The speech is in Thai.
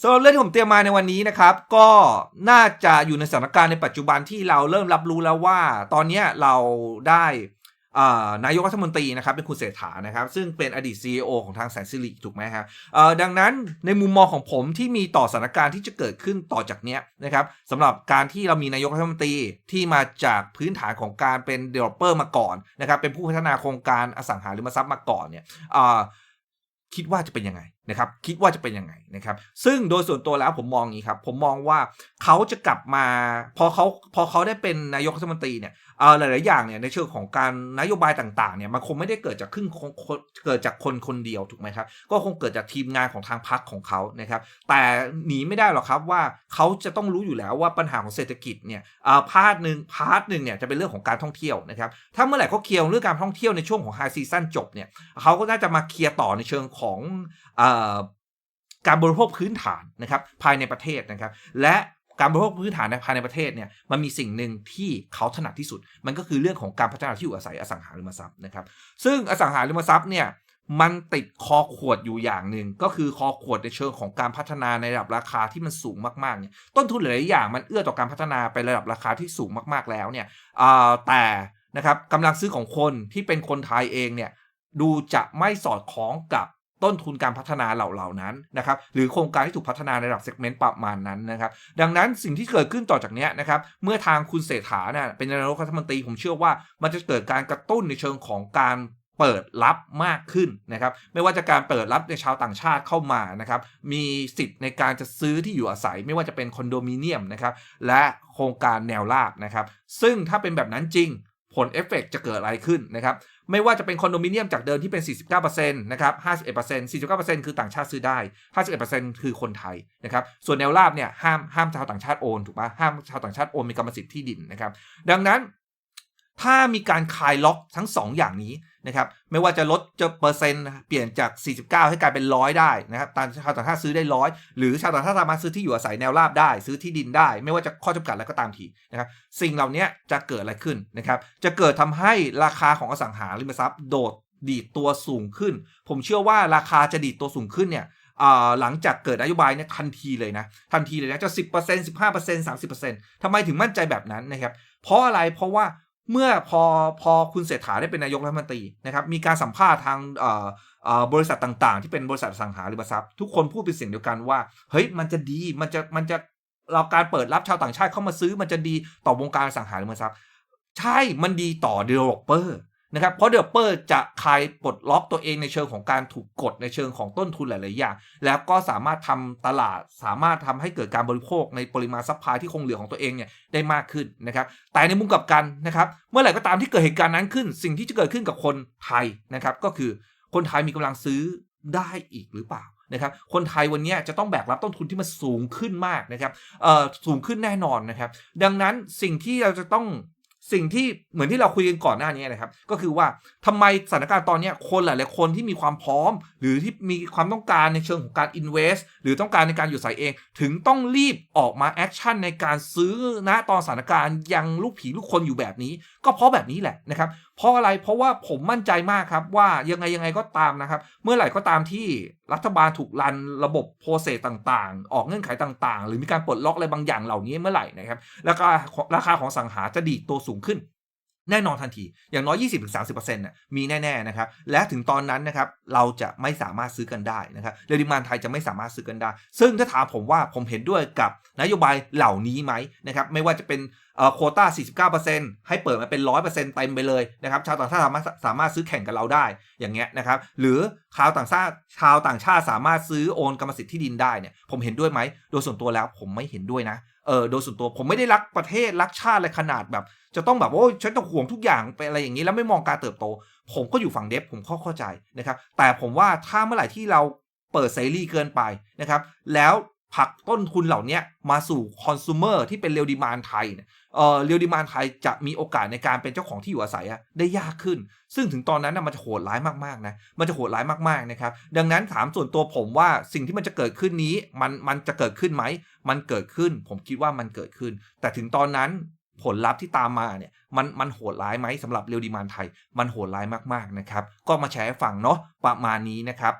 สำหรับเรื่องที่ผมเตรียมมาในวันนี้นะครับ ก็น่าจะอยู่ในสถานการณ์ในปัจจุบันที่เราเริ่มรับรู้แล้วว่า ตอนนี้เราได้นายกรัฐมนตรีนะครับเป็นคุณเศรษฐานะครับ ซึ่งเป็นอดีต CEO ของทางแสนสิริถูกไหมครับดังนั้นในมุมมองของผมที่มีต่อสถานการณ์ที่จะเกิดขึ้นต่อจากนี้นะครับสำหรับการที่เรามีนายกรัฐมนตรีที่มาจากพื้นฐานของการเป็น developer มาก่อนนะครับเป็นผู้พัฒนาโครงการอสังหาริมทรัพย์มาก่อนเนี่ยคิดว่าจะเป็นยังไงนะครับคิดว่าจะเป็นยังไงนะครับซึ่งโดยส่วนตัวแล้วผมมองอย่างนี้ครับผมมองว่าเขาจะกลับมาพอเขาพอเขาได้เป็นนายกรัฐมนตรีเนี่ยเออหลายๆอย่างเนี่ยในเชิงของการนโยบายต่างๆเนี่ยมันคงไม่ได้เกิดจากครึ่งเกิดจากคนคนเดียวถูกไหมครับก็คงเกิดจากทีมงานของทางพรรคของเขานะครับแต่หนีไม่ได้หรอกครับว่าเขาจะต้องรู้อยู่แล้วว่าปัญหาของเศรษฐกิจเนี่ยอ่าพาร์ทหนึ่งพาร์ทหนึ่งเนี่ยจะเป็นเรื่องของการท่องเที่ยวนะครับถ้าเมื่อไหร่เขาเคลียร์เรื่องการท่องเที่ยวในช่วงของไฮซีซั่นจบเนี่ยเขาก็น่าจะมาเคลียร์ต่อในเชิงของเอ่อการบริโภคพื้นฐานนะครับภายในประเทศนะครับ และการบริโภคพื้นฐานในภายในประเทศเนี่ยมันมีสิ่งหนึ่งที่เขาถนัดที่สุด มันก็คือเรื่องของการพัฒนาที่อยู่อาศัยอสังหาริมทรัพย์นะครับซึ่งอสังหาริมทรัพย์เนี่ยมันติดคอขวดอยู่อย่างหนึ่งก็คือคอขวดในเชิงของการพัฒนาในระดับราคาที่มันสูงมากๆเนี่ยต้นทุนหลายอย่างมันเอื้อต่อการพัฒนาไประดับราคาที่สูงมากๆแล้วเนี่ยแต่นะครับกำลังซื้อของคนที่เป็นคนไทยเองเนี่ยดูจะไม่สอดคล้องกับ ต้นทุนการพัฒนาเหล่าเหล่านั้นนะครับหรือโครงการที่ถูกพัฒนาในระดับเซกเมนต์ประมาณนั้นนะครับดังนั้นสิ่งที่เกิดขึ้นต่อจากนี้นะครับเมื่อทางคุณเศรษฐาเนี่ยเป็นนายกรัฐมนตรีผมเชื่อว่ามันจะเกิดการกระตุ้นในเชิงของการเปิดรับมากขึ้นนะครับ ไม่ว่าจะการเปิดรับในชาวต่างชาติเข้ามานะครับ มีสิทธิ์ในการจะซื้อที่อยู่อาศัย ไม่ว่าจะเป็นคอนโดมิเนียมนะครับ และโครงการแนวราบนะครับ ซึ่งถ้าเป็นแบบนั้นจริง ผลเอฟเฟกต์จะเกิดอะไรขึ้นนะครับไม่ว่าจะเป็นคอนโดมิเนียมจากเดิมที่เป็น 49%นะครับ51% 49%คือต่างชาติซื้อได้ 51%คือคนไทยนะครับส่วนแนวราบเนี่ยห้ามห้ามชาวต่างชาติโอนถูกปะห้ามชาวต่างชาติโอนมีกรรมสิทธิ์ที่ดินนะครับดังนั้น ถ้ามีการคลายล็อกทั้ง 2 อย่างนี้นะครับไม่ว่าจะลดจะเปอร์เซ็นต์เปลี่ยนจาก 49 ให้กลายเป็นร้อยได้นะครับตามชาวต่างชาติซื้อได้ร้อยหรือชาวต่างชาติสามารถซื้อที่อยู่อาศัยแนวราบได้ ซื้อที่ดินได้ ไม่ว่าจะข้อจำกัดแล้วก็ตามทีนะครับสิ่งเหล่านี้จะเกิดอะไรขึ้นนะครับจะเกิดทำให้ราคาของอสังหาริมทรัพย์โดดดีดตัวสูงขึ้น ผมเชื่อว่าราคาจะดีดตัวสูงขึ้นเนี่ยหลังจากเกิดนโยบายเนี่ยทันทีเลยนะทันทีเลยนะจะ 10% 15% 30%ทำไมถึงมั่นใจแบบนั้นนะครับเพราะอะไรเพราะว่า เมื่อพอพอคุณเศรษฐาได้เป็นนายกรัฐมนตรีนะครับมีการสัมภาษณ์ทางบริษัทต่างๆ ที่เป็นบริษัทสังหาริมทรัพย์ทุกคนพูดเป็นเสียงเดียวกันว่าเฮ้ยมันจะดีมันจะมันจะเราการเปิดรับชาวต่างชาติเข้ามาซื้อมันจะดีต่อวงการสังหาริมทรัพย์ ใช่มันดีต่อเดเวลอปเปอร์ นะครับเพราะ developer จะคลายปลดล็อกตัวเองในเชิงของการถูกกดในเชิงของต้นทุนหลาย ๆ อย่าง แล้วก็สามารถทำตลาด สามารถทำให้เกิดการบริโภคในปริมาณซัพพลายที่คงเหลือของตัวเองเนี่ยได้มากขึ้นนะครับแต่ในมุมกลับกันนะครับเมื่อไหร่ก็ตามที่เกิดเหตุการณ์นั้นขึ้น สิ่งที่จะเกิดขึ้นกับคนไทยนะครับก็คือคนไทยมีกำลังซื้อได้อีกหรือเปล่านะครับคนไทยวันนี้จะต้องแบกรับต้นทุนที่มันสูงขึ้นมากนะครับเออสูงขึ้นแน่นอนนะครับ ดังนั้นสิ่งที่เราจะต้อง สิ่งที่เหมือนที่เราคุยกันก่อนหน้านี้นะครับ ก็คือว่าทำไมสถานการณ์ตอนนี้คนหลาย ๆ คนที่มีความพร้อม หรือที่มีความต้องการในเชิงของการ invest หรือต้องการในการอยู่ใส่เอง ถึงต้องรีบออกมาแอคชั่นในการซื้อณตอนสถานการณ์ยังลูกผีลูกคนอยู่แบบนี้ ก็เพราะแบบนี้แหละนะครับเพราะอะไรเพราะว่าผมมั่นใจมากครับว่ายังไงยังไงก็ตามนะครับ เมื่อไหร่ก็ตามที่รัฐบาลถูกรันระบบโปรเซสต่างๆ ออกเงื่อนไขต่างๆ หรือมีการปลดล็อกอะไรบางอย่างเหล่านี้เมื่อไหร่นะครับแล้วก็ราคาของสังหาจะดีดตัวสูงขึ้นแน่นอนทันที อย่างน้อย 20-30%น่ะมีแน่ ๆ นะครับ และถึงตอนนั้นนะครับ เราจะไม่สามารถซื้อกันได้นะครับเรดิมานไทยจะไม่สามารถซื้อกันได้ ซึ่งถ้าถามผมว่าผมเห็นด้วยกับนโยบายเหล่านี้ไหมนะครับ ไม่ว่าจะเป็นโควต้า 49%ให้เปิดมาเป็น 100%เต็มไปเลยนะครับชาวต่างชาติสามารถสามารถซื้อแข่งกับเราได้อย่างเงี้ยนะครับหรือชาวต่างชาติชาวต่างชาติสามารถซื้อโอนกรรมสิทธิ์ที่ดินได้เนี่ยผมเห็นด้วยไหมโดยส่วนตัวแล้วผมไม่เห็นด้วยนะเออโดยส่วนตัวผมไม่ได้รักประเทศรักชาติอะไรขนาดแบบ จะต้องแบบโอ้ฉันต้องห่วงทุกอย่างไปอะไรอย่างนี้แล้วไม่มองการเติบโต ผมก็อยู่ฝั่งเดฟผมเข้าเข้าใจนะครับแต่ผมว่าถ้าเมื่อไหร่ที่เราเปิดเสรีเกินไปนะครับแล้ว ผลักต้นทุนเหล่านี้มาสู่คอน sumer ที่เป็นเรียวดีมานไทยเนี่ยเอ่อเรียวดีมานไทยจะมีโอกาสในการเป็นเจ้าของที่อยู่อาศัยได้ยากขึ้น ซึ่งถึงตอนนั้นนะมันจะโหดร้ายมากๆนะมันจะโหดร้ายมากๆนะครับดังนั้นถามส่วนตัวผมว่าสิ่งที่มันจะเกิดขึ้นนี้มันมันจะเกิดขึ้นไหมมันเกิดขึ้น ผมคิดว่ามันเกิดขึ้น แต่ถึงตอนนั้นผลลัพธ์ที่ตามมาเนี่ยมันมันโหดร้ายไหมสำหรับเรียวดีมานไทย มันโหดร้ายมากๆนะครับ ก็มาแชร์ให้ฟังเนาะประมาณนี้นะครับ